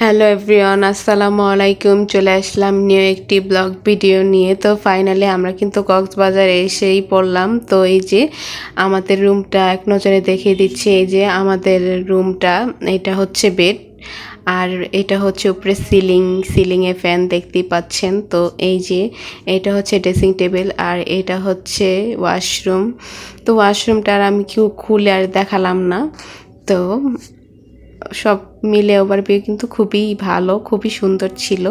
Hello everyone আসসালামু আলাইকুম। চলে আসলাম নিউ একটি ব্লগ ভিডিও নিয়ে। তো ফাইনালি আমরা কিন্তু কক্সবাজারে এসেই পড়লাম। তো এই যে আমাদের রুমটা এক নজরে দেখিয়ে দিচ্ছি। এই যে আমাদের রুমটা এটা হচ্ছে বেড আর এটা হচ্ছে উপরে সিলিং সিলিংয়ে ফ্যান দেখতেই পাচ্ছেন। তো এই যে এটা হচ্ছে ড্রেসিং টেবিল আর এটা হচ্ছে ওয়াশরুম তো ওয়াশরুমটা আর আমি কেউ খুলে আর দেখালাম না। তো সব মিলে ওভার ওভারভিউ কিন্তু খুবই ভালো, খুবই সুন্দর ছিল।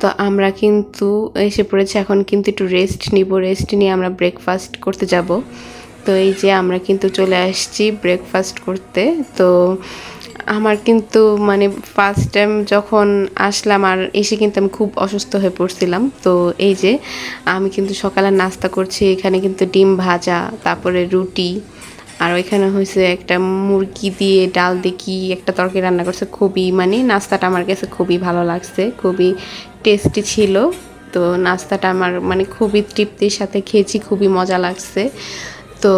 তো আমরা কিন্তু এসে পড়েছি, এখন কিন্তু একটু রেস্ট নিব রেস্ট নিয়ে আমরা ব্রেকফাস্ট করতে যাব। তো এই যে আমরা কিন্তু চলে আসছি ব্রেকফাস্ট করতে। তো আমার কিন্তু মানে ফার্স্ট টাইম যখন আসলাম আর এসে কিন্তু আমি খুব অসুস্থ হয়ে পড়ছিলাম। তো এই যে আমি কিন্তু সকালে নাস্তা করছি, এখানে কিন্তু ডিম ভাজা, তারপরে রুটি আর ওইখানে হয়েছে একটা মুরগি দিয়ে ডাল দিয়ে কি একটা তরকারি রান্না করছে, খুবই মানে নাস্তাটা আমার কাছে খুবই ভালো লাগছে, খুবই টেস্টি ছিল। তো নাস্তাটা আমার মানে খুবই তৃপ্তির সাথে খেয়েছি, খুবই মজা লাগছে। তো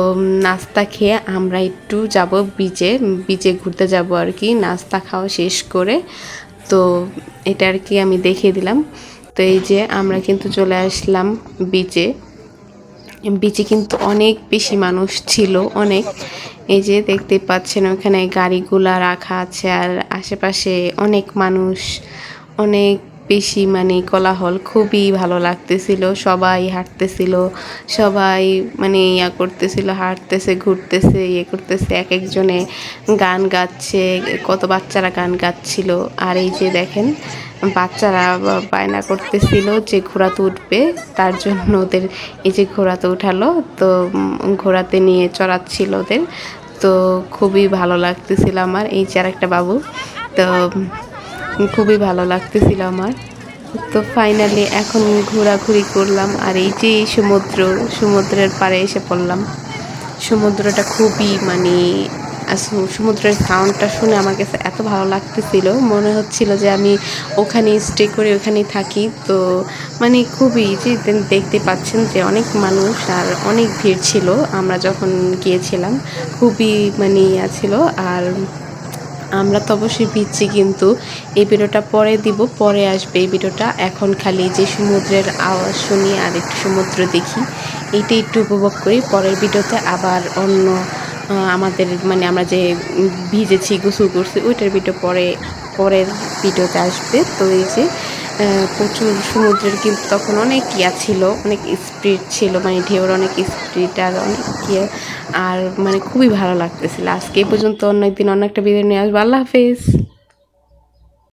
নাস্তা খেয়ে আমরা একটু যাব বিচে বিচে ঘুরতে যাব আর কি, নাস্তা খাওয়া শেষ করে। তো এটা আর কি আমি দেখিয়ে দিলাম। তো এই যে আমরা কিন্তু চলে আসলাম বিচে বিচে কিন্তু অনেক বেশি মানুষ ছিল, অনেক। এই যে দেখতে পাচ্ছেন, ওখানে গাড়িগুলা রাখা আছে আর আশেপাশে অনেক মানুষ, অনেক বেশি মানে কোলাহল খুবই ভালো লাগতেছিল, সবাই হাঁটতেছিল, সবাই মানে ইয়া করতেছিল, হাঁটতেছে, ঘুরতেছে ইয়ে করতেছে, এক একজনে গান গাচ্ছে, কত বাচ্চারা গান গাচ্ছিল। আর এই যে দেখেন, বাচ্চারা বায়না করতেছিল যে ঘোড়াতে উঠবে, তার জন্য ওদের এই যে ঘোড়াতে উঠালো, তো ঘোড়াতে নিয়ে চড়াচ্ছিল ওদের। তো খুবই ভালো লাগতেছিল আমার। এই যে একটা বাবু, তো খুবই ভালো লাগতেছিল আমার। তো ফাইনালি এখন ঘোরাঘুরি করলাম আর এই যে সমুদ্র, সমুদ্রের পাড়ে এসে পড়লাম। সমুদ্রটা খুবই মানে সমুদ্রের সাউন্ডটা শুনে আমার কাছে এত ভালো লাগতেছিল। মনে হচ্ছিল যে আমি ওখানে স্টে করে ওখানেই থাকি। তো মানে খুবই যে দেখতে পাচ্ছেন যে অনেক মানুষ আর অনেক ভিড় ছিল। আমরা যখন গিয়েছিলাম, খুবই মানে ইয়া ছিল। আর আমরা তো অবশ্যই ভিজছি কিন্তু এই ভিডিওটা পরে দিব, পরে আসবে। এই ভিডিওটা এখন খালি যে সমুদ্রের আওয়াজ শুনি আর একটু সমুদ্র দেখি এইটা একটু উপভোগ করি। পরের ভিডিওতে আবার অন্য আমাদের মানে আমরা যে ভিজেছি, গোসল করছি, ওইটার ভিডিও পরে, পরের ভিডিওতে আসবে। তো এই যে প্রচুর সমুদ্রের কিন্তু তখন অনেক ইয়া ছিল, অনেক স্পিড ছিল মানে ঢেউর অনেক স্পিড আর অনেক ইয়ে। আর মানে খুবই ভালো লাগতেছিল। আজকে এই পর্যন্ত অন্য একদিন অন্য একটা বিরিয়ানি নিয়ে আসব। আল্লাহ হাফিজ।